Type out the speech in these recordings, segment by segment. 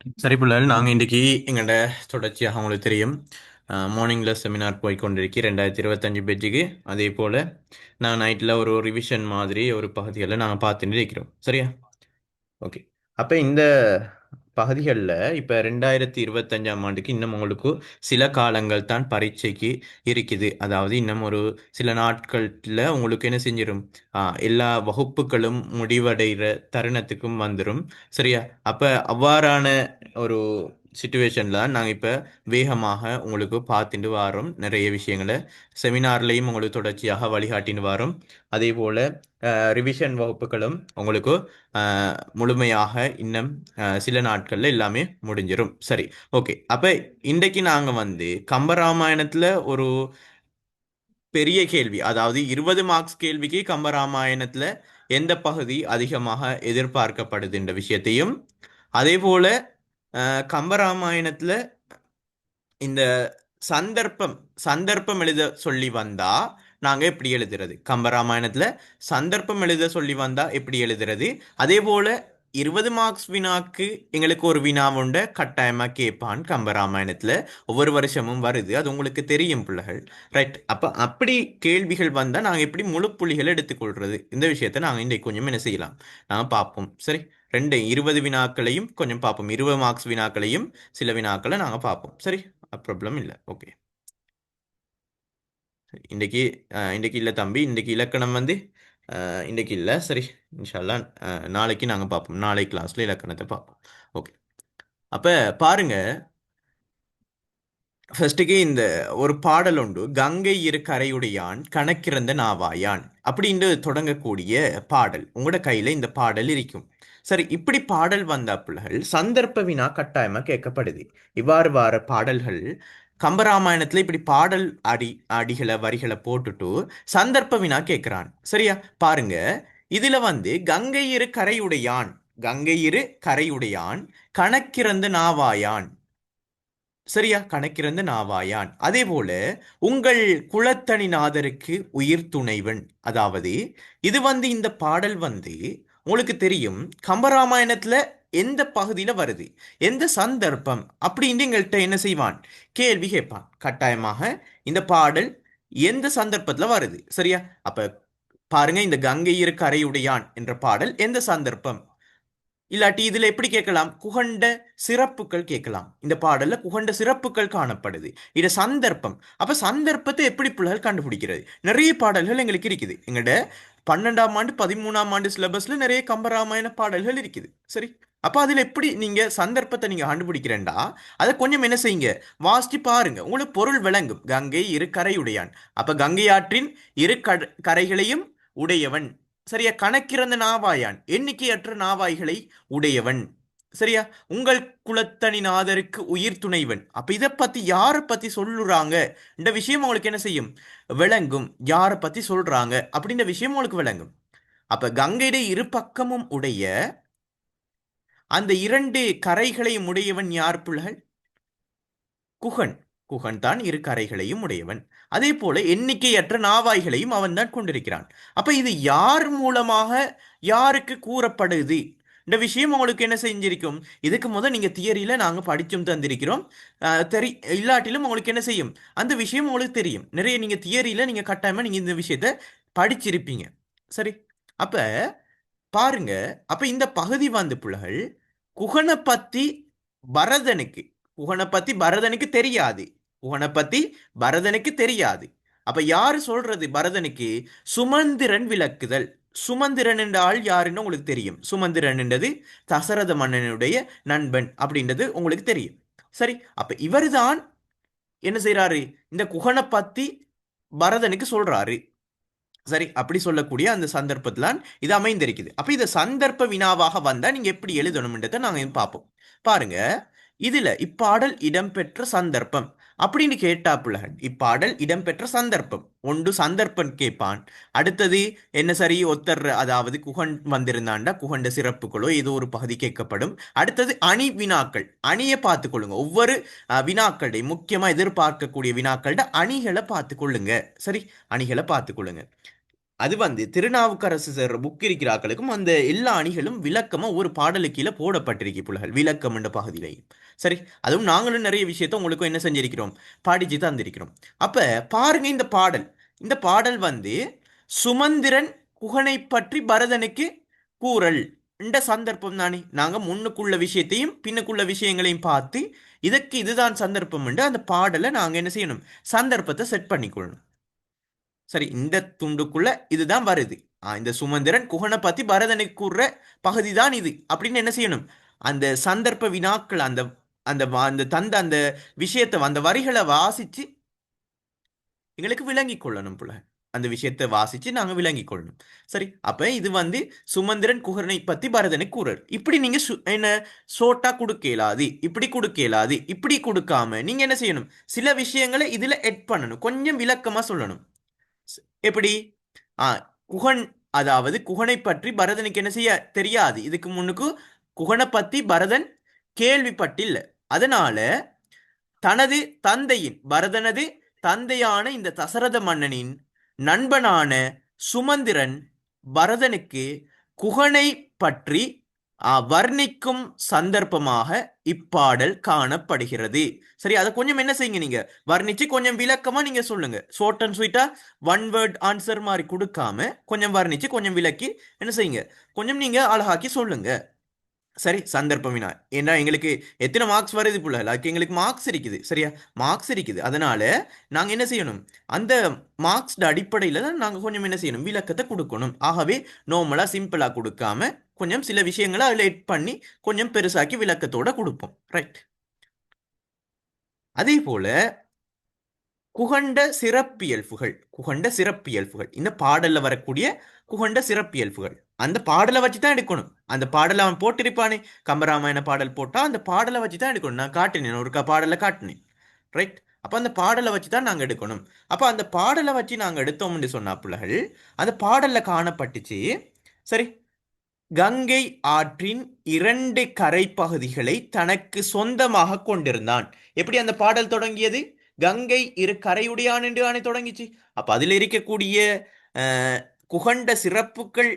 சரி பிள்ளைகள் நாங்கள் இன்றைக்கி எங்கள்ட தொடர்ச்சியாக உங்களுக்கு தெரியும். மார்னிங்கில் செமினார் போய் கொண்டிருக்கி ரெண்டாயிரத்தி இருபத்தஞ்சு பேஜுக்கு அதே போல் நான் நைட்டில் ஒரு ரிவிஷன் மாதிரி ஒரு பகுதிகளில் நாங்கள் பார்த்துட்டு இருக்கிறோம் சரியா? ஓகே அப்போ இந்த பகுதிகளில் இப்போ ரெண்டாயிரத்தி இருபத்தஞ்சாம் ஆண்டுக்கு இன்னும் உங்களுக்கு சில காலங்கள் தான் பரீட்சைக்கு இருக்குது. அதாவது இன்னும் ஒரு சில நாட்களில் உங்களுக்கு என்ன செஞ்சிடும் எல்லா வகுப்புகளும் முடிவடைகிற தருணத்துக்கும் வந்துடும் சரியா? அப்போ அவ்வாறான ஒரு சுச்சுவேஷனில் நாங்கள் இப்போ வேகமாக உங்களுக்கு பார்த்துட்டு வரோம். நிறைய விஷயங்களை. செமினார்லேயும் உங்களுக்கு தொடர்ச்சியாக வழிகாட்டின்னு வரோம். அதே போல் ரிவிஷன் வகுப்புகளும் உங்களுக்கு முழுமையாக இன்னும் சில நாட்களில் எல்லாமே முடிஞ்சிடும் சரி ஓகே அப்போ இன்றைக்கு நாங்கள் வந்து கம்பராமாயணத்தில் ஒரு பெரிய கேள்வி அதாவது இருபது மார்க்ஸ் கேள்விக்கு கம்பராமாயணத்தில் எந்த பகுதி அதிகமாக எதிர்பார்க்கப்படுதுன்ற விஷயத்தையும் அதே போல கம்பராமாயணத்தில் இந்த சந்தர்ப்பம் சந்தர்ப்பம் எழுத சொல்லி வந்தா நாங்க எப்படி எழுதுறது? கம்பராமாயணத்துல சந்தர்ப்பம் எழுத சொல்லி வந்தா எப்படி எழுதுறது? அதே போல இருபது மார்க்ஸ் வினாக்கு எங்களுக்கு ஒரு வினா உண்ட கட்டாயமாக கேட்பான் கம்பராமாயணத்தில். ஒவ்வொரு வருஷமும் வருது. அது உங்களுக்கு தெரியும் பிள்ளைகள். ரைட் அப்போ அப்படி கேள்விகள் வந்தால் நாங்கள் எப்படி முழு புள்ளிகளை எடுத்துக்கொள்றது? இந்த விஷயத்த நாங்கள் இன்றைக்கு கொஞ்சம் என்ன செய்யலாம்? நாங்கள் பார்ப்போம். சரி? ரெண்டு இருபது வினாக்களையும் கொஞ்சம் பார்ப்போம். இருபது மார்க்ஸ் வினாக்களையும் சில வினாக்களை நாங்கள் பார்ப்போம். சரி? ப்ராப்ளம் இல்லை. ஓகே இன்றைக்கி இன்றைக்கி இல்லை தம்பி. இன்றைக்கி இலக்கணம் வந்து இன்றைக்கி இல்லை. சரி இன்ஷால்லா நாளைக்கு நாங்கள் பார்ப்போம். நாளை கிளாஸில் இலக்கணத்தை பார்ப்போம். ஓகே அப்போ பாருங்கள் ஃபர்ஸ்ட்டுக்கு இந்த ஒரு பாடல் உண்டு. கங்கை இரு கரையுடையான் கணக்கிறந்த நாவாயான் அப்படின்னு தொடங்கக்கூடிய பாடல். உங்களோட கையில் இந்த பாடல் இருக்கும். சரி இப்படி பாடல் வந்த பிள்ளைகள் சந்தர்ப்ப வினா கட்டாயமா கேட்கப்படுது. இவ்வாறு வார பாடல்கள் கம்பராமாயணத்துல இப்படி பாடல் அடி அடிகளை வரிகளை போட்டுட்டு சந்தர்ப்ப வினா கேட்கிறான். சரியா? பாருங்க. இதுல வந்து கங்கை இரு கரையுடையான் கங்கை இரு கரையுடையான் கணக்கிறந்து நாவாயான் சரியா? கணக்கிறந்து நாவாயான். அதே போல உங்கள் குலத்தனிநாதருக்கு உயிர் துணைவன் அதாவது இது வந்து இந்த பாடல் வந்து உங்களுக்கு தெரியும் கம்பராமாயணத்துல எந்த பகுதியில வருது? எந்த சந்தர்ப்பம்? அப்படின்னு எங்கள்கிட்ட என்ன செய்வான்? கேள்வி கேட்பான். கட்டாயமாக இந்த பாடல் எந்த சந்தர்ப்பத்துல வருது? சரியா? அப்ப பாருங்க இந்த கங்கையிரு கரையுடையான் என்ற பாடல் எந்த சந்தர்ப்பம்? இல்லாட்டி இதுல எப்படி கேட்கலாம்? குகண்ட சிறப்புகள் கேட்கலாம். இந்த பாடல்ல குகண்ட சிறப்புகள் காணப்படுது. இது சந்தர்ப்பம். அப்ப சந்தர்ப்பத்தை எப்படி பிள்ளைகள் கண்டுபிடிக்கிறது? நிறைய பாடல்கள் எங்களுக்கு இருக்குது. எங்கள்ட பன்னெண்டாம் ஆண்டு பதிமூணாம் ஆண்டு சிலபஸ்ல நிறைய கம்பராமாயண பாடல்கள் இருக்குது. சரி? அப்ப அதுல எப்படி நீங்க சந்தர்ப்பத்தை நீங்க கண்டுபிடிக்கிறேன்டா அதை கொஞ்சம் என்ன செய்யுங்க? வாசிச்சு பாருங்க. உங்களுக்கு பொருள் விளங்கும். கங்கை இரு கரையுடையான். அப்ப கங்கை ஆற்றின் இரு கரைகளையும் உடையவன். சரியா? கணக்கிறந்த நாவாயான். எண்ணிக்கையற்ற நாவாய்களை உடையவன். சரியா? உங்கள் குலத்தனிநாதருக்கு உயிர் துணைவன். அப்ப இதை பத்தி யாரை பத்தி சொல்லுறாங்க? இந்த விஷயம் உங்களுக்கு என்ன செய்யும்? விளங்கும். யாரை பத்தி சொல்றாங்க? அப்படின்ற விஷயம் உங்களுக்கு விளங்கும். அப்ப கங்கையிட இரு பக்கமும் உடைய அந்த இரண்டு கரைகளையும் உடையவன் யார் பிள்ளைகள் குகன். குகன் தான் இரு கரைகளையும் உடையவன். அதே போல எண்ணிக்கையற்ற நாவாய்களையும் அவன் தான் கொண்டிருக்கிறான். அப்ப இது யார் மூலமாக யாருக்கு கூறப்படுது? இந்த விஷயம் உங்களுக்கு என்ன செஞ்சிருக்கும்? இதுக்கு முதல் நீங்க தியரியில நாங்க படிச்சும் தந்திருக்கிறோம். தெரி இல்லாட்டிலும் உங்களுக்கு என்ன செய்யும்? அந்த விஷயம் உங்களுக்கு தெரியும். நிறைய நீங்க தியரியில நீங்க கட்டாயமா நீங்க இந்த விஷயத்த படிச்சிருப்பீங்க. சரி? அப்ப பாருங்க. அப்ப இந்த பகுதி வந்து பிள்ளைகள் குகனை பற்றி பரதனுக்கு குகனை பற்றி பரதனுக்கு தெரியாது. குகனை பற்றி பரதனுக்கு தெரியாது. அப்ப யாரு சொல்றது பரதனுக்கு? சுமந்திரன் விளக்குதல். சுமந்திரன் என்ற ஆள் யாருன்னு உங்களுக்கு தெரியும். சுமந்திரன் என்றது தசரத மன்னனுடைய நண்பன் அப்படின்றது உங்களுக்கு தெரியும். சரி அப்ப இவர்தான் என்ன செய்யறாரு இந்த குகனை பத்தி பரதனுக்கு சொல்றாரு. சரி அப்படி சொல்லக்கூடிய அந்த சந்தர்ப்பத்துல இது அமைந்திருக்குது. அப்ப இது சந்தர்ப்ப வினாவாக வந்தா நீங்க எப்படி எழுதணும்ன்றதை நாங்க பார்ப்போம். பாருங்க இதுல இப்பாடல் இடம்பெற்ற சந்தர்ப்பம். அப்படின்னு கேட்டாப்புல இப்பாடல் இடம்பெற்ற சந்தர்ப்பம். ஒன்று சந்தர்ப்பம் கேட்பான் அடுத்தது என்ன சரி ஒத்தர் அதாவது குகன் வந்திருந்தாண்டா குகண்ட சிறப்புகளோ ஏதோ ஒரு பகுதி கேட்கப்படும். அடுத்தது அணி வினாக்கள். அணியை பார்த்து கொள்ளுங்க. ஒவ்வொரு வினாக்களுடைய முக்கியமா எதிர்பார்க்கக்கூடிய வினாக்களோட அணிகளை பார்த்து கொள்ளுங்க. சரி அணிகளை பார்த்து கொள்ளுங்க. அது வந்து திருநாவுக்கரசு சார் புக் இருக்கிறாக்களுக்கும் அந்த எல்லா அணிகளும் விளக்கமாக ஒரு பாடலுக்கு கீழே போடப்பட்டிருக்கு புலகள். விளக்கம் என்ற பகுதியிலையும் சரி அதுவும் நாங்களும் நிறைய விஷயத்த உங்களுக்கும் என்ன செஞ்சிருக்கிறோம்? பாடிச்சு தந்திருக்கிறோம். அப்போ பாருங்க இந்த பாடல். இந்த பாடல் வந்து சுமந்திரன் குகனை பற்றி பரதனுக்கு கூறல் இந்த சந்தர்ப்பம் தானே. நாங்கள் முன்னுக்குள்ள விஷயத்தையும் பின்னுக்குள்ள விஷயங்களையும் பார்த்து இதற்கு இதுதான் சந்தர்ப்பம் என்று அந்த பாடலை நாங்கள் என்ன செய்யணும்? சந்தர்ப்பத்தை செட் பண்ணிக்கொள்ளணும். சரி இந்த துண்டுக்குள்ள இதுதான் வருது. ஆ, இந்த சுமந்திரன் குகனை பத்தி பரதனை கூறுற பகுதி தான் இது. அப்படின்னு என்ன செய்யணும்? அந்த சந்தர்ப்ப வினாக்கள் அந்த அந்த அந்த தந்த அந்த விஷயத்தை அந்த வரிகளை வாசிச்சு எங்களுக்கு விளங்கி கொள்ளணும் புல. அந்த விஷயத்தை வாசிச்சு நாங்க விளங்கி கொள்ளணும். சரி அப்ப இது வந்து சுமந்திரன் குகரனை பத்தி பரதனை கூறாரு இப்படி நீங்க சு- என்ன சோட்டா கொடுக்க இயலாது இப்படி கொடுக்க இயலாது இப்படி கொடுக்காம நீங்க என்ன செய்யணும்? சில விஷயங்களை இதுல எட் பண்ணணும். கொஞ்சம் விளக்கமா சொல்லணும். எப்படி? ஆ குகன் அதாவது குகனை பற்றி பரதனுக்கு என்ன செய்ய தெரியாது. இதுக்கு முன்னுக்கு குகனை பத்தி பரதன் கேள்விப்பட்டில்ல. அதனால தனது தந்தையின் பரதனது தந்தையான இந்த தசரத மன்னனின் நண்பனான சுமந்திரன் பரதனுக்கு குகனை பற்றி வர்ணிக்கும் சந்தர்ப்பமாக இப்பாடல் காணப்படுகிறது. சரி அதை கொஞ்சம் என்ன செய்யுங்க நீங்க? வர்ணிச்சு கொஞ்சம் விளக்கமா நீங்க சொல்லுங்க. ஷார்ட் அண்ட் ஸ்வீட்டா ஒன் வேர்ட் ஆன்சர் மாதிரி கொடுக்காம கொஞ்சம் வர்ணிச்சு கொஞ்சம் விளக்கி என்ன செய்யுங்க? கொஞ்சம் நீங்க அழகாக்கி சொல்லுங்க. சரி சந்தர்ப்பம் வினா. ஏன்னா எங்களுக்கு எத்தனை மார்க்ஸ் வருது புள்ள? லைக் எங்களுக்கு மார்க்ஸ் இருக்குது. சரியா? மார்க்ஸ் இருக்குது. அதனால நாங்கள் என்ன செய்யணும்? அந்த மார்க்ஸ் அடிப்படையில் தான் நாங்கள் கொஞ்சம் என்ன செய்யணும்? விளக்கத்தை கொடுக்கணும். ஆகவே நார்மலாக சிம்பிளாக கொடுக்காம கொஞ்சம் சில விஷயங்களை அதில் எட் பண்ணி கொஞ்சம் பெருசாக்கி விளக்கத்தோட கொடுப்போம். ரைட் அதே போல குகண்ட சிறப்பியல்புகள் குகண்ட சிறப்பியல்புகள். இந்த பாடலில் வரக்கூடிய குகண்ட சிறப்பியல்புகள். அந்த பாடலை வச்சு தான் எடுக்கணும். அந்த பாடலை அவன் போட்டிருப்பானே. கம்பராமாயண பாடல் போட்டால் அந்த பாடலை வச்சு தான் எடுக்கணும். நான் காட்டினேன் ஒரு க- பாடலை காட்டினேன். ரைட் அப்போ அந்த பாடலை வச்சு தான் நாங்கள் எடுக்கணும். அப்போ அந்த பாடலை வச்சு நாங்கள் எடுத்தோம்னு சொன்னா பிள்ளைகள் அந்த பாடலில் காணப்பட்டுச்சு. சரி. கங்கை ஆற்றின் இரண்டு கரை பகுதிகளை தனக்கு சொந்தமாக கொண்டிருந்தான். எப்படி அந்த பாடல் தொடங்கியது? கங்கை இரு கரையுடையான் என்று ஆணை தொடங்கிச்சு. அப்போ அதில் இருக்கக்கூடிய குகண்ட சிறப்புகள்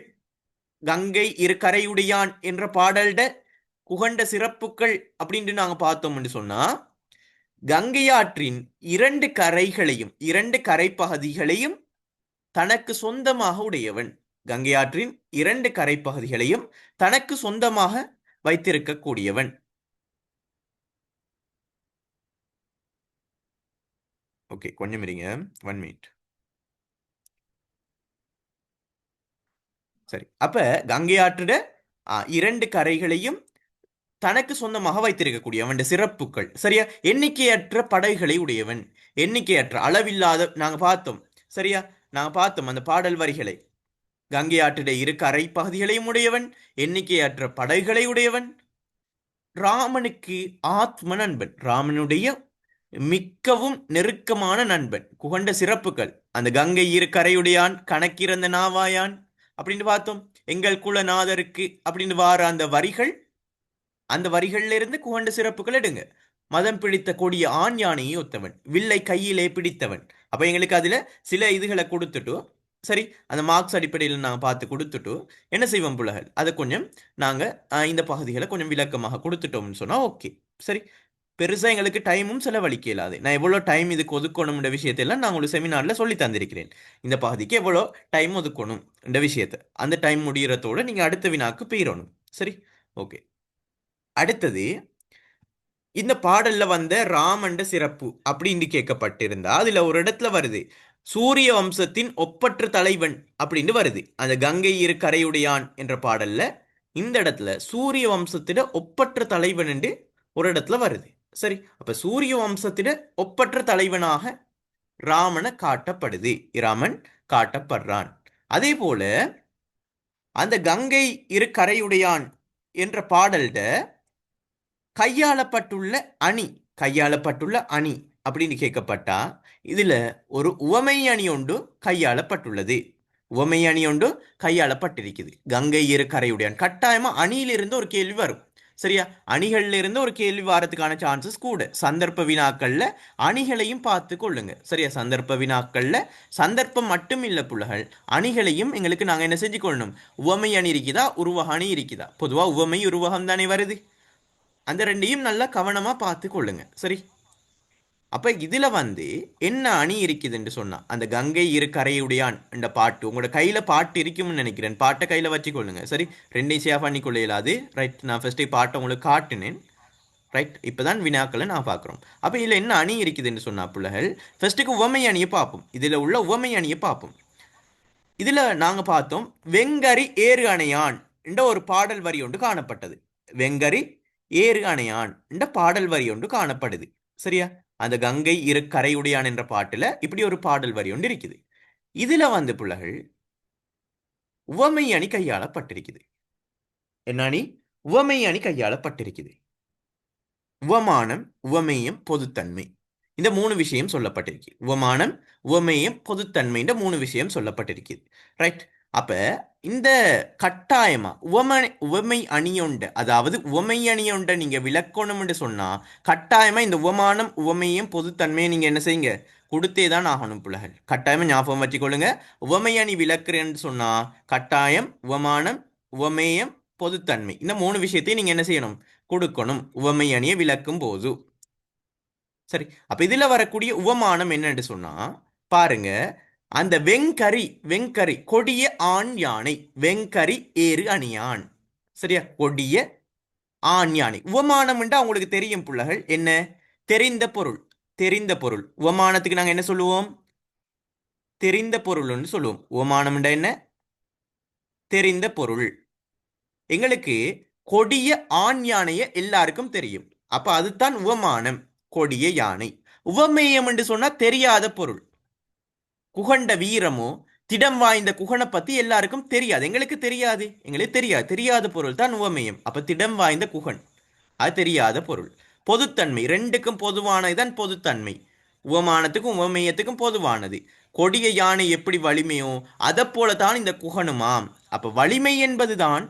கங்கை இரு கரையுடையான் என்ற பாடல்ட குகண்ட சிறப்புகள் அப்படின்ட்டு நாங்கள் பார்த்தோம்னு சொன்னா கங்கை ஆற்றின் இரண்டு கரைகளையும் இரண்டு கரைப்பகுதிகளையும் தனக்கு சொந்தமாக உடையவன். கங்கை ஆற்றின் இரண்டு கரைப்பகுதிகளையும் தனக்கு சொந்தமாக வைத்திருக்கக்கூடியவன். ஓகே கொஞ்சம் இருங்க. ஒன் மினிட் சரி. அப்ப கங்கை ஆற்றிட இரண்டு கரைகளையும் தனக்கு சொந்தமாக வைத்திருக்கக்கூடிய அவன் சிறப்புகள். சரியா? எண்ணிக்கையற்ற படைகளை உடையவன். எண்ணிக்கையற்ற அளவில்லாத நாங்க பார்த்தோம். சரியா? நாங்க பார்த்தோம் அந்த பாடல் வரிகளை. கங்கை ஆற்றிட இரு கரை பகுதிகளையும் உடையவன் எண்ணிக்கையற்ற படைகளை உடையவன். ராமனுக்கு ஆத்ம நண்பன் ராமனுடைய மிக்கவும் நெருக்கமான நண்பன் குகண்ட சிறப்புகள். அந்த கங்கை இரு கரையுடையான் கணக்கிறந்த நாவாயான் அப்படின்னு பார்த்தோம். எங்கள் குலநாதருக்கு அப்படின்னு வார அந்த வரிகள் அந்த வரிகள்ல இருந்து குகண்ட சிறப்புகள் எடுங்க. மதம் பிடித்த கொடிய ஆண் யானையை ஒத்தவன் வில்லை கையிலே பிடித்தவன். அப்ப எங்களுக்கு அதுல சில இதுகளை கொடுத்துட்டு சரி அந்த மார்க்ஸ் அடிப்படையில் நாங்கள் பார்த்து கொடுத்துட்டு என்ன செய்வோம் புலகள் அதை கொஞ்சம் நாங்கள் இந்த பகுதிகளை கொஞ்சம் விளக்கமாக கொடுத்துட்டோம்னு சொன்னால் ஓகே சரி பெருசாக எங்களுக்கு டைமும் செலவழிக்க இல்லாது நான் எவ்வளோ டைம் இதுக்கு ஒதுக்கணும்ன்ற விஷயத்தையெல்லாம் நான் உங்களுக்கு செமினாரில் சொல்லி தந்திருக்கிறேன். இந்த பகுதிக்கு எவ்வளோ டைம் ஒதுக்கணும் இந்த விஷயத்தை. அந்த டைம் முடிகிறதோடு நீங்கள் அடுத்த வினாக்கு போயிடணும் சரி? ஓகே அடுத்தது இந்த பாடலில் வந்த ராமண்ட சிறப்பு அப்படின்னு கேட்கப்பட்டிருந்தா அதில் ஒரு இடத்துல வருது. சூரிய வம்சத்தின் ஒப்பற்ற தலைவன் அப்படின்னு வருது. அந்த கங்கை இரு கரையுடையான் என்ற பாடலில் இந்த இடத்துல சூரிய வம்சத்திட ஒப்பற்ற தலைவன் என்று ஒரு இடத்துல வருது. சரி அப்ப சூரிய வம்சத்திட ஒப்பற்ற தலைவனாக ராமனை காட்டப்படுது. ராமன் காட்டப்படுறான். அதே போல அந்த கங்கை இரு கரையுடையான் என்ற பாடல்ட கையாளப்பட்டுள்ள அணி கையாளப்பட்டுள்ள அணி அப்படின்னு கேட்கப்பட்டா இதுல ஒரு உவமை அணி ஒன்று கையாளப்பட்டுள்ளது. உவமை அணி ஒன்று கையாளப்பட்டிருக்குது. கங்கை இரு கரையுடையான். கட்டாயமா அணியிலிருந்து ஒரு கேள்வி வரும். சரியா? அணிகள்ல இருந்து ஒரு கேள்வி வாரத்துக்கான சான்சஸ் கூட. சந்தர்ப்ப வினாக்கள்ல அணிகளையும் பார்த்து கொள்ளுங்க. சரியா? சந்தர்ப்ப வினாக்கள்ல சந்தர்ப்பம் மட்டும் இல்ல புள்ளகள். அணிகளையும் எங்களுக்கு நாங்க என்ன செஞ்சு கொள்ளணும்? உவமை அணி இருக்குதா? உருவக அணி இருக்குதா? பொதுவா உவமை உருவகம் தானே வருது. அந்த ரெண்டையும் நல்லா கவனமா பார்த்து கொள்ளுங்க. சரி? அப்போ இதில் வந்து என்ன அணி இருக்குதுன்னு சொன்னால் அந்த கங்கை இரு கரையுடையான் என்ற பாட்டு உங்களோட கையில் பாட்டு இருக்கும்னு நினைக்கிறேன். பாட்டை கையில் வச்சுக்கொள்ளுங்க. சரி ரெண்டையும் சேவ் பண்ணி இயலாது ரைட் நான் ஃபஸ்ட்டு பாட்டை உங்களுக்கு காட்டினேன். ரைட் இப்போ தான் வினாக்களை நான் பார்க்குறோம். அப்போ இதில் என்ன அணி இருக்குதுன்னு சொன்னா பிள்ளைகள் ஃபர்ஸ்ட்டுக்கு உவமை அணியை பார்ப்போம். இதில் உள்ள உவமை அணியை பார்ப்போம். இதில் நாங்கள் பார்த்தோம் வெங்கரி ஏறு அணையான் என்ற ஒரு பாடல் வரி ஒன்று காணப்பட்டது. வெங்கரி ஏறு அணையான் என்ற பாடல் வரி ஒன்று காணப்படுது. சரியா? அந்த கங்கை இரு கரையுடையான் என்ற பாட்டுல இப்படி ஒரு பாடல் வரி ஒன்று இருக்குது. இதுல வந்து பிள்ளைகள் உவமை அணி கையாளப்பட்டிருக்குது. என்ன உவமை அணி கையாளப்பட்டிருக்குது. உவமானம் உவமேயம் பொதுத்தன்மை. இந்த மூணு விஷயம் சொல்லப்பட்டிருக்கு. உவமானம் உவமேயம் பொதுத்தன்மை இந்த மூணு விஷயம் சொல்லப்பட்டிருக்கு. ரைட் அப்ப இந்த கட்டாயமா உவமை உவமை அணியொண்ட அதாவது உவமை அணியொண்ட நீங்க விளக்கணும்னு சொன்னா கட்டாயமா இந்த உவமானம் உவமையும் பொதுத்தன்மையை நீங்க என்ன செய்யுங்க? கொடுத்தே தான் ஆகணும் புலகள் கட்டாயமா ஞாபகம் வச்சுக்கொள்ளுங்க. உவமை அணி விளக்குறேன்னு சொன்னா கட்டாயம் உவமானம் உவமேயம் பொதுத்தன்மை. இந்த மூணு விஷயத்தையும் நீங்க என்ன செய்யணும்? கொடுக்கணும். உவமை அணியை விளக்கும் போது. சரி. அப்ப இதுல வரக்கூடிய உவமானம் என்னன்னு சொன்னா பாருங்க. அந்த வெங்கரி வெங்கரி கொடிய ஆண் யானை வெங்கரி ஏறு அணியான். சரியா? கொடிய ஆண் யானை. உவமானம் அவங்களுக்கு தெரியும் புள்ளகள். என்ன? தெரிந்த பொருள். தெரிந்த பொருள். உவமானத்துக்கு நாங்கள் என்ன சொல்லுவோம்? தெரிந்த பொருள்னு சொல்லுவோம். உவமானம் என்ன? தெரிந்த பொருள். எங்களுக்கு கொடிய ஆண் யானையை எல்லாருக்கும் தெரியும். அப்ப அதுதான் உவமானம். கொடிய யானை. உவமேயம் என்று சொன்னா தெரியாத பொருள். குகண்ட வீரமோ திடம் வாய்ந்த குகனை பத்தி எல்லாருக்கும் தெரியாது. எங்களுக்கு தெரியாது. எங்களுக்கு தெரியாது. தெரியாத பொருள் தான் உவமேயம். அப்ப திடம் வாய்ந்த குகன் அது தெரியாத பொருள். பொதுத்தன்மை ரெண்டுக்கும் பொதுவானதுதான் பொதுத்தன்மை. உவமானத்துக்கும் உவமேயத்துக்கும் பொதுவானது. கொடிய யானை எப்படி வலிமையோ அதை போலதான் இந்த குகனுமாம். அப்ப வலிமை என்பதுதான்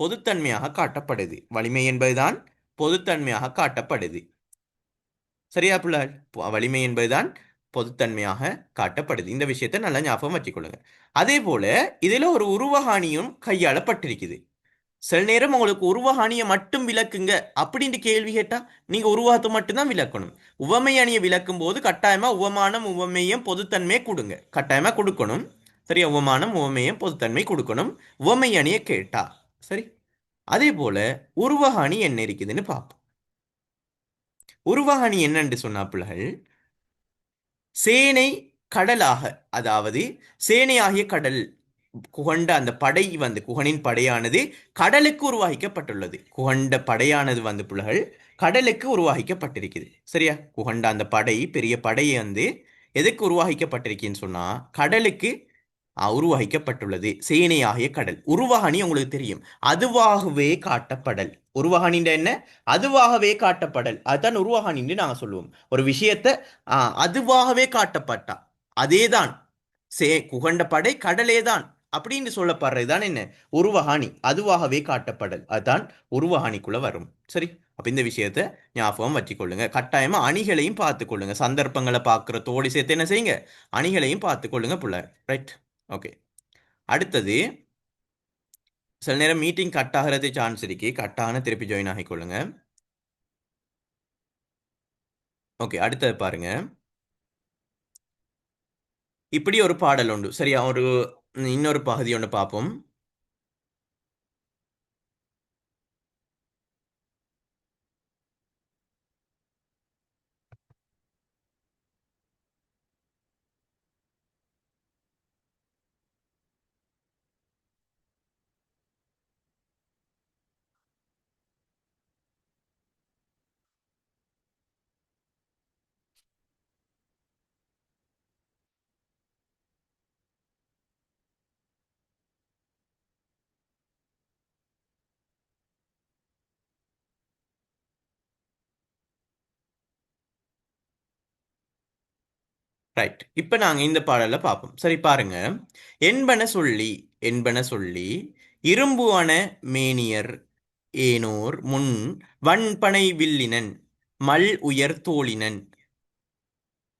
பொதுத்தன்மையாக காட்டப்படுது. வலிமை என்பதுதான் பொதுத்தன்மையாக காட்டப்படுது. சரியா பிள்ளைகள் வலிமை என்பதுதான் பொதுத்தன்மையாக காட்டப்படுது. இந்த விஷயத்தை நல்லா ஞாபகம் வச்சுக்கொள்ளுங்க. அதே போல இதில் ஒரு உருவகாணியும் கையாளப்பட்டிருக்குது. சில நேரம் உங்களுக்கு உருவகாணியை மட்டும் விளக்குங்க அப்படின்ட்டு கேள்வி கேட்டால் நீங்கள் உருவகத்தை மட்டும்தான் விளக்கணும். உவமை அணியை விளக்கும் போது கட்டாயமாக உவமானம் உவமையும் பொதுத்தன்மையை கொடுங்க. கட்டாயமாக கொடுக்கணும். சரியா? உவமானம் உவமையும் பொதுத்தன்மை கொடுக்கணும். உவமை அணியை கேட்டா. சரி? அதே போல உருவகாணி என்ன இருக்குதுன்னு பார்ப்போம். உருவகாணி என்னன்னு சொன்னா பிள்ளைகள் சேனை கடலாக அதாவது சேனையாகிய கடல் குகண்ட அந்த படை வந்து குகனின் படையானது கடலுக்கு உருவாகிக்கப்பட்டுள்ளது. குகண்ட படையானது வந்து புலகள் கடலுக்கு உருவாகிக்கப்பட்டிருக்குது. சரியா? குகண்ட அந்த படை பெரிய படை வந்து எதுக்கு உருவாகிக்கப்பட்டிருக்குன்னு சொன்னா கடலுக்கு உருவகிக்கப்பட்டுள்ளது. சேனையாகிய கடல். உருவகணி உங்களுக்கு தெரியும். அதுவாகவே காட்டப்படல். உருவகணின்ற என்ன? அதுவாகவே காட்டப்படல். அதுதான் உருவகணின்னு நாங்கள் சொல்லுவோம். ஒரு விஷயத்தை அதுவாகவே காட்டப்பட்டா. அதேதான். சே குகண்ட படை கடலே தான் அப்படின்னு சொல்லப்படுறது தான் என்ன? உருவகாணி. அதுவாகவே காட்டப்படல். அதுதான் உருவகாணிக்குள்ள வரும். சரி? அப்ப இந்த விஷயத்த ஞாபகம் வச்சுக்கொள்ளுங்க. கட்டாயமா அணிகளையும் பார்த்துக்கொள்ளுங்க. சந்தர்ப்பங்களை பார்க்குற தோடி சேர்த்து என்ன செய்யுங்க? அணிகளையும் பார்த்துக்கொள்ளுங்க பிள்ளை. ரைட் ஓகே அடுத்தது சில நேரம் மீட்டிங் கட் ஆகிறது சான்ஸ் இருக்கு. கட் ஆன திருப்பி ஜாயின் ஆகிக்கொள்ளுங்க ஓகே அடுத்தது பாருங்க. இப்படி ஒரு பாடல் உண்டு. சரியா ஒரு இன்னொரு பகுதி ஒன்று பார்ப்போம். ரைட் இப்போ நாங்கள் இந்த பாடலை பார்ப்போம் சரி பாருங்க. என்பன சொல்லி என்பன சொல்லி இரும்புவன மேனியர் ஏனோர் முன் வன்பனை வில்லினன் மல் உயர் தோழினன்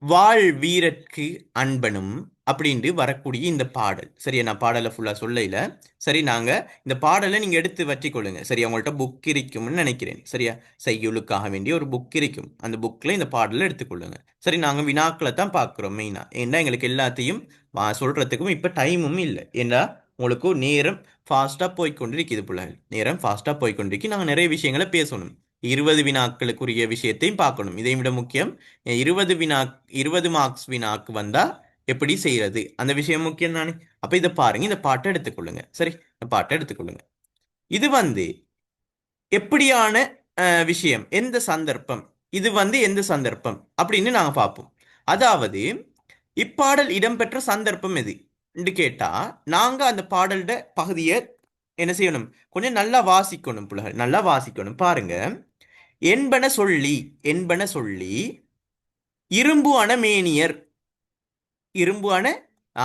வாழ் வீரற்கு அன்பனும் அப்படின்ட்டு வரக்கூடிய இந்த பாடல். சரியா? நான் பாடலை ஃபுல்லாக சொல்லல. சரி நாங்கள் இந்த பாடலை நீங்கள் எடுத்து வச்சுக்கொள்ளுங்க. சரி அவங்கள்ட்ட புக் இருக்கும்னு நினைக்கிறேன். சரியா? செய்யுளுக்காக வேண்டிய ஒரு புக் இருக்கும். அந்த புக்கில் இந்த பாடலை எடுத்துக்கொள்ளுங்க. சரி நாங்கள் வினாக்களை தான் பார்க்குறோம் மெயினாக ஏன்னா எங்களுக்கு எல்லாத்தையும் வா- இப்போ டைமும் இல்லை. ஏன்னா உங்களுக்கு நேரம் ஃபாஸ்ட்டாக போய்க்கொண்டிருக்குது பிள்ளைகள் நேரம் ஃபாஸ்ட்டாக போய்கொண்டிருக்கு நாங்கள் நிறைய விஷயங்களை பேசணும். இருபது வினாக்களுக்குரிய விஷயத்தையும் பார்க்கணும். இதை விட முக்கியம் இருபது வினா இருபது மார்க்ஸ் வினாக்கு வந்தால் எப்படி செய்யறது? அந்த விஷயம் முக்கியம் தானே? அப்ப இதை பாருங்க. இந்த பாட்டை எடுத்துக்கொள்ளுங்க. சரி இந்த பாட்டை எடுத்துக்கொள்ளுங்க. இது வந்து எப்படியான விஷயம்? எந்த சந்தர்ப்பம்? இது வந்து எந்த சந்தர்ப்பம்? அப்படின்னு நாங்க பார்ப்போம். அதாவது இப்பாடல் இடம்பெற்ற சந்தர்ப்பம் எது? என்று கேட்டா நாங்க அந்த பாடல்ட பகுதியை என்ன செய்யணும்? கொஞ்சம் நல்லா வாசிக்கணும் புலகள் நல்லா வாசிக்கணும். பாருங்க. என்பன சொல்லி என்பன சொல்லி இரும்பு அணமேனியர் இரும்பு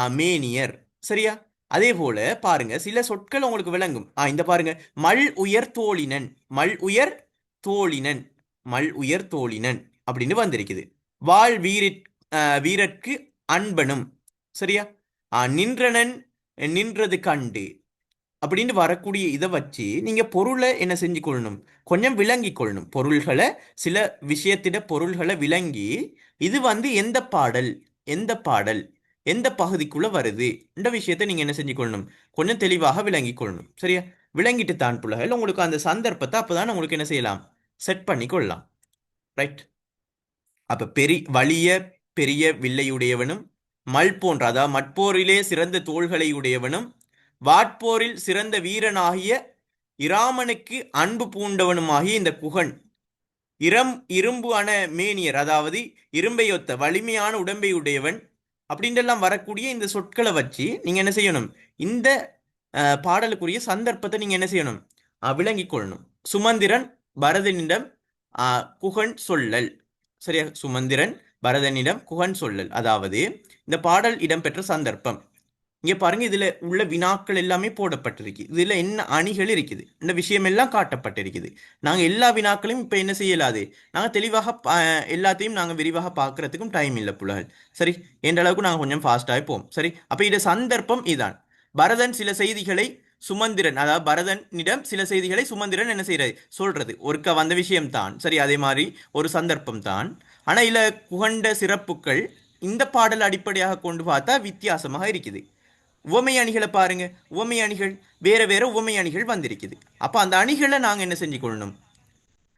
மேனியர். சரியா? அதே போல பாருங்க சில சொற்கள் உங்களுக்கு விளங்கும். ஆ இந்த பாருங்க. மல் உயர் தோழினன். மல் உயர் தோழினன். மல் உயர் தோழினன். அப்படின்னு வந்திருக்குது. வாழ் வீரி வீரர்க்கு அன்பனும். சரியா? ஆ, நின்றனன் நின்றது கண்டு. அப்படின்னு வரக்கூடிய இதை வச்சு நீங்க பொருளை என்ன செஞ்சு கொள்ளணும்? கொஞ்சம் விளங்கி கொள்ளணும். பொருள்களை சில விஷயத்திட பொருள்களை விளங்கி இது வந்து எந்த பாடல்? எந்த பாடல் எந்த பகுதிக்குள்ள வருது இந்த விஷயத்தை நீங்க என்ன செஞ்சு கொள்ளணும் கொஞ்சம் தெளிவாக விளங்கி கொள்ளணும் சரியா? விளங்கிட்டு தான் புலகள் உங்களுக்கு அந்த சந்தர்ப்பத்தை அப்போதான் உங்களுக்கு என்ன செய்யலாம்? செட் பண்ணி கொள்ளலாம் ரைட் அப்ப பெரி வலிய பெரிய வில்லையுடையவனும் மல் போன்ற அதாவது மட்போரிலே சிறந்த தோள்களை உடையவனும் வாட்போரில் சிறந்த வீரனாகிய இராமனுக்கு அன்பு பூண்டவனுமாகிய இந்த குகன் இரம் இரும்பு அண மேனியர் அதாவது இரும்பையொத்த வலிமையான உடம்பை உடையவன் அப்படின்றெல்லாம் வரக்கூடிய இந்த சொற்களை வச்சு நீங்கள் என்ன செய்யணும்? இந்த பாடலுக்குரிய சந்தர்ப்பத்தை நீங்கள் என்ன செய்யணும்? விளங்கிக் கொள்ளணும். சுமந்திரன் பரதனிடம் குகன் சொல்லல். சரியா? சுமந்திரன் பரதனிடம் குகன் சொல்லல். அதாவது இந்த பாடல் இடம்பெற்ற சந்தர்ப்பம். இங்க பாருங்க இதுல உள்ள வினாக்கள் எல்லாமே போடப்பட்டிருக்கு. இதுல என்ன அணிகள் இருக்குது? இந்த விஷயம் எல்லாம் காட்டப்பட்டிருக்குது. நாங்க எல்லா வினாக்களையும் இப்ப என்ன செய்யலாது? நாங்க தெளிவாக பா- எல்லாத்தையும் நாங்க விரிவாக பார்க்கறதுக்கும் டைம் இல்லை புலகள் சரி என்ற அளவுக்கு நாங்க கொஞ்சம் ஃபாஸ்டாக போவோம். சரி அப்ப இது சந்தர்ப்பம் இதான். பரதன் சில செய்திகளை சுமந்திரன் அதாவது பரதனிடம் சில செய்திகளை சுமந்திரன் என்ன செய்யறது சொல்றது. ஒருக்க வந்த விஷயம் தான் சரி அதே மாதிரி ஒரு சந்தர்ப்பம் தான் ஆனா இல்ல குகண்ட சிறப்புகள் இந்த பாடல் அடிப்படையாக கொண்டு பார்த்தா வித்தியாசமாக இருக்குது. உவமை அணிகளை பாருங்க. உவமை அணிகள் வேற வேற உவமை அணிகள் வந்திருக்குது. அப்போ அந்த அணிகளை நாங்கள் என்ன செஞ்சு கொள்ளணும்?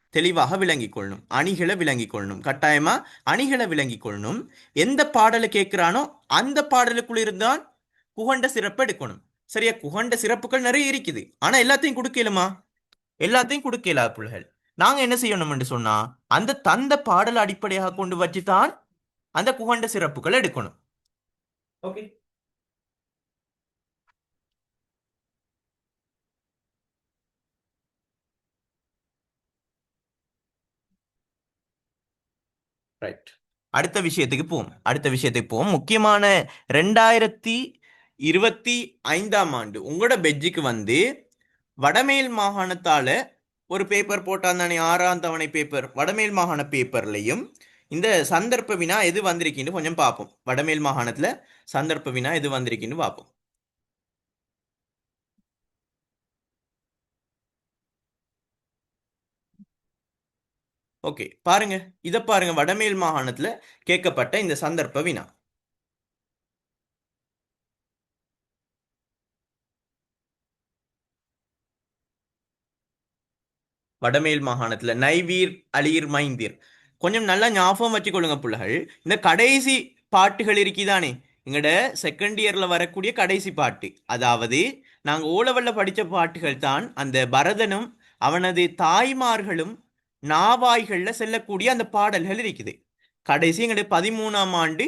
தெளிவாக விளங்கிக் கொள்ளணும். அணிகளை விளங்கிக் கொள்ளணும். கட்டாயமா? அணிகளை விளங்கிக் கொள்ளணும். எந்த பாடலை கேட்கிறானோ அந்த பாடலுக்குள் இருந்தால் குகண்ட சிறப்பு எடுக்கணும். சரியா? குகண்ட சிறப்புகள் நிறைய இருக்குது. ஆனா எல்லாத்தையும் கொடுக்கலுமா? எல்லாத்தையும் கொடுக்கலா புள்ளைகள்? நாங்க என்ன செய்யணும்னு சொன்னா அந்த தந்த பாடல் அடிப்படையாக கொண்டு வச்சுதான் அந்த குகண்ட சிறப்புகள் எடுக்கணும். ஓகே ரைட் அடுத்த விஷயத்துக்கு போவோம். அடுத்த விஷயத்துக்கு போவோம். முக்கியமான ரெண்டாயிரத்தி இருபத்தி ஐந்தாம் ஆண்டு உங்களோட பெட்ஜுக்கு வந்து வடமேல் மாகாணத்தால ஒரு பேப்பர் போட்டாந்தானே ஆறாம் தவணை பேப்பர் வடமேல் மாகாண பேப்பர்லையும் இந்த சந்தர்ப்ப வினா எது வந்திருக்கின்னு கொஞ்சம் பார்ப்போம். வடமேல் மாகாணத்துல சந்தர்ப்ப வினா எது வந்திருக்கின்னு பார்ப்போம். ஓகே பாருங்க. இதை பாருங்க. வடமேல் மாகாணத்துல கேட்கப்பட்ட இந்த சந்தர்ப்ப வினா. வடமேல் மாகாணத்துல நைவீர் அலீர் மைந்தீர். கொஞ்சம் நல்லா ஞாபகம் வச்சுக்கொள்ளுங்க பிள்ளைகள். இந்த கடைசி பாட்டுகள் இருக்குதானே? எங்களோட செகண்ட் இயர்ல வரக்கூடிய கடைசி பாட்டு. அதாவது நாங்கள் ஓலவல்ல படிச்ச பாட்டுகள் தான் அந்த பரதனும் அவனது தாய்மார்களும் நாவாய்களில் செல்லக்கூடிய அந்த பாடல்கள் இருக்குது. கடைசி எங்களுடைய பதிமூணாம் ஆண்டு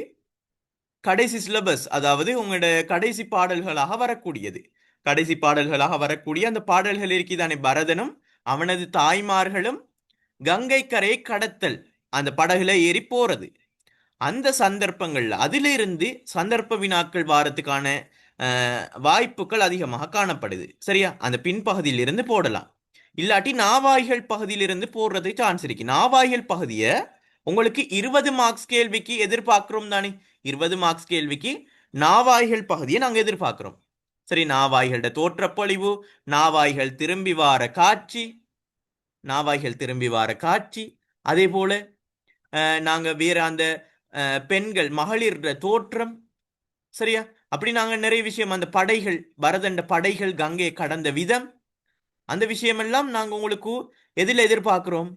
கடைசி சிலபஸ் அதாவது உங்களோட கடைசி பாடல்களாக வரக்கூடியது. கடைசி பாடல்களாக வரக்கூடிய அந்த பாடல்கள் இருக்குதானே? பரதனும் அவனது தாய்மார்களும் கங்கை கரை கடத்தல் அந்த படகுல ஏறி போறது. அந்த சந்தர்ப்பங்கள்ல அதிலிருந்து சந்தர்ப்ப வினாக்கள் வாரத்துக்கான வாய்ப்புகள் அதிகமாக காணப்படுது. சரியா? அந்த பின்பகுதியிலிருந்து போடலாம். இல்லாட்டி நாவாய்கள் பகுதியிலிருந்து போடுறது சான்ஸ் இருக்கு. நாவாய்கள் பகுதியை உங்களுக்கு இருபது மார்க்ஸ் கேள்விக்கு எதிர்பார்க்கிறோம் தானே? இருபது மார்க்ஸ் கேள்விக்கு நாவாய்கள் பகுதியை நாங்கள் எதிர்பார்க்கிறோம். சரி நாவாய்களோட தோற்றப்பொழிவு நாவாய்கள் திரும்பி வார காட்சி நாவாய்கள் திரும்பி வார காட்சி. அதே போல நாங்கள் வேற அந்த பெண்கள் மகளிர் தோற்றம் சரியா? அப்படி நாங்கள் நிறைய விஷயம் அந்த படைகள் பரதண்ட படைகள் கங்கையை கடந்த விதம் அந்த விஷயமெல்லாம் நாங்கள் உங்களுக்கு எதில் எதிர்பார்க்குறோம்?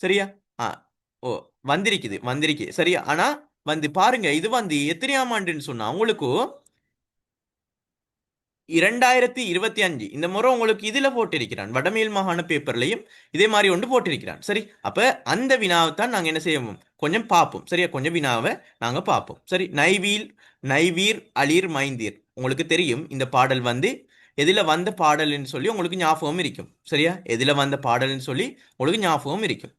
சரியா? ஆ ஓ வந்திருக்குது வந்திருக்கு. சரியா? ஆனால் வந்து பாருங்க இது வந்து எத்தனையாம் ஆண்டுன்னு சொன்னா உங்களுக்கு இரண்டாயிரத்தி இருபத்தி அஞ்சு இந்த முறை உங்களுக்கு இதுல போட்டிருக்கிறான் வடமேல் மாகாண பேப்பர்லையும் இதே மாதிரி ஒன்று போட்டிருக்கிறான். சரி அப்ப அந்த வினாவை தான் நாங்க என்ன செய்வோம்? கொஞ்சம் பார்ப்போம். சரியா? கொஞ்சம் வினாவை நாங்க பார்ப்போம். சரி நைவீல் நைவீர் அலீர் மைந்தீர். உங்களுக்கு தெரியும் இந்த பாடல் வந்து எதில் வந்த பாடல்னு சொல்லி உங்களுக்கு ஞாபகம் இருக்கும். சரியா? எதில் வந்த பாடல்னு சொல்லி உங்களுக்கு ஞாபகம் இருக்கும்.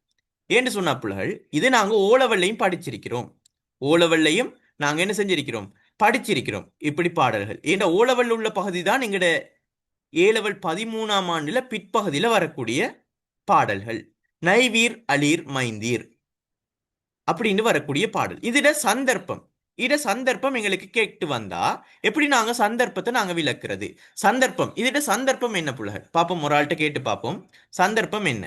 ஏன்னு சொன்ன பிள்ளைகள் இது நாங்கள் ஓலவல்லையும் படிச்சிருக்கிறோம். ஓலவல்லையும் நாங்கள் என்ன செஞ்சிருக்கிறோம்? படிச்சிருக்கிறோம் இப்படி பாடல்கள். ஏன்னா ஓலவல் உள்ள பகுதி தான் எங்களோட ஏலவல் பதிமூணாம் ஆண்டில் பிற்பகுதியில் வரக்கூடிய பாடல்கள். நைவீர் அலீர் மைந்தீர் அப்படின்னு வரக்கூடிய பாடல். இதில் சந்தர்ப்பம். இட சந்தர்ப்பம் எங்களுக்கு கேட்டு வந்தா எப்படி நாங்க சந்தர்ப்பத்தை நாங்க விளக்குறது? சந்தர்ப்பம். இதிட சந்தர்ப்பம் என்ன புலகர் பாப்போம் ஒரு ஆள்கிட்ட கேட்டு பார்ப்போம் சந்தர்ப்பம் என்ன?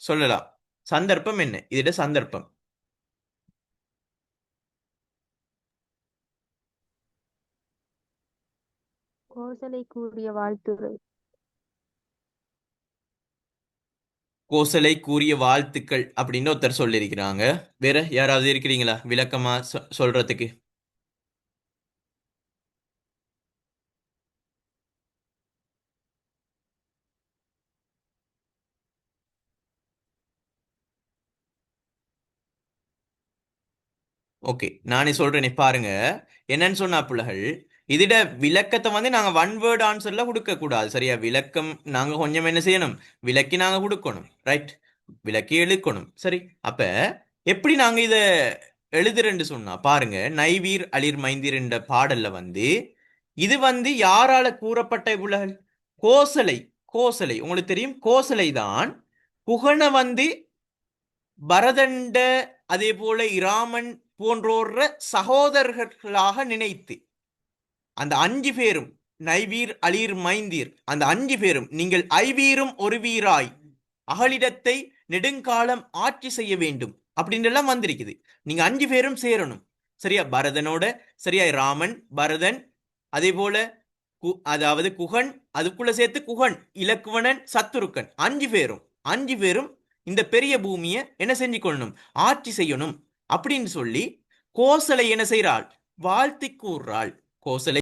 சொல்லலாம். சந்தர்ப்பம் என்ன? இதிட சந்தர்ப்பம். கோசலை கூறிய கோசலை கூறிய வாழ்த்துக்கள் அப்படின்னு ஒருத்தர் சொல்லியிருக்கிறாங்க. வேற யாராவது இருக்கிறீங்களா? விளக்கமா சொ- சொல்றதுக்கு. ஓகே நானே சொல்றேனே பாருங்க. என்னன்னு சொன்னா பிள்ளைகள் இதிட விளக்கத்தை வந்து நாங்க ஒன் வேர்ட் ஆன்சர்ல கொடுக்க கூடாது. சரியா? விளக்கம் நாங்க கொஞ்சம் என்ன செய்யணும்? விளக்கி நாங்க கொடுக்கணும். ரைட் விளக்கி எழுக்கணும். சரி? அப்ப எப்படி நாங்க இத எழுதுறேன்னு சொன்னா பாருங்க. நைவீர் அளிர் மைந்தீர் என்ற பாடல்ல வந்து இது வந்து யாரால கூறப்பட்ட உலக கோசலை கோசலை. உங்களுக்கு தெரியும்? கோசலை தான் புகழ வந்து பரதண்ட அதே போல இராமன் போன்றோர சகோதரர்களாக நினைத்து அந்த அஞ்சு பேரும் நைவீர் அலீர் மைந்தீர் அந்த அஞ்சு பேரும் நீங்கள் ஐவீரும் ஒரு வீராய் அகலிடத்தை நெடுங்காலம் ஆட்சி செய்ய வேண்டும் அப்படின்னு எல்லாம் வந்திருக்குது. நீங்க அஞ்சு பேரும் சேரணும். சரியா? பரதனோட சரியா? ராமன் பரதன் அதே போல கு- அதாவது குகன் அதுக்குள்ள சேர்த்து குகன் இலக்குவனன் சத்துருக்கன் அஞ்சு பேரும் அஞ்சு பேரும் இந்த பெரிய பூமியை என்ன செஞ்சு கொள்ளணும்? ஆட்சி செய்யணும் அப்படின்னு சொல்லி கோசலை என்ன செய்றாள் வாழ்த்தி கூறுறாள் கோசலை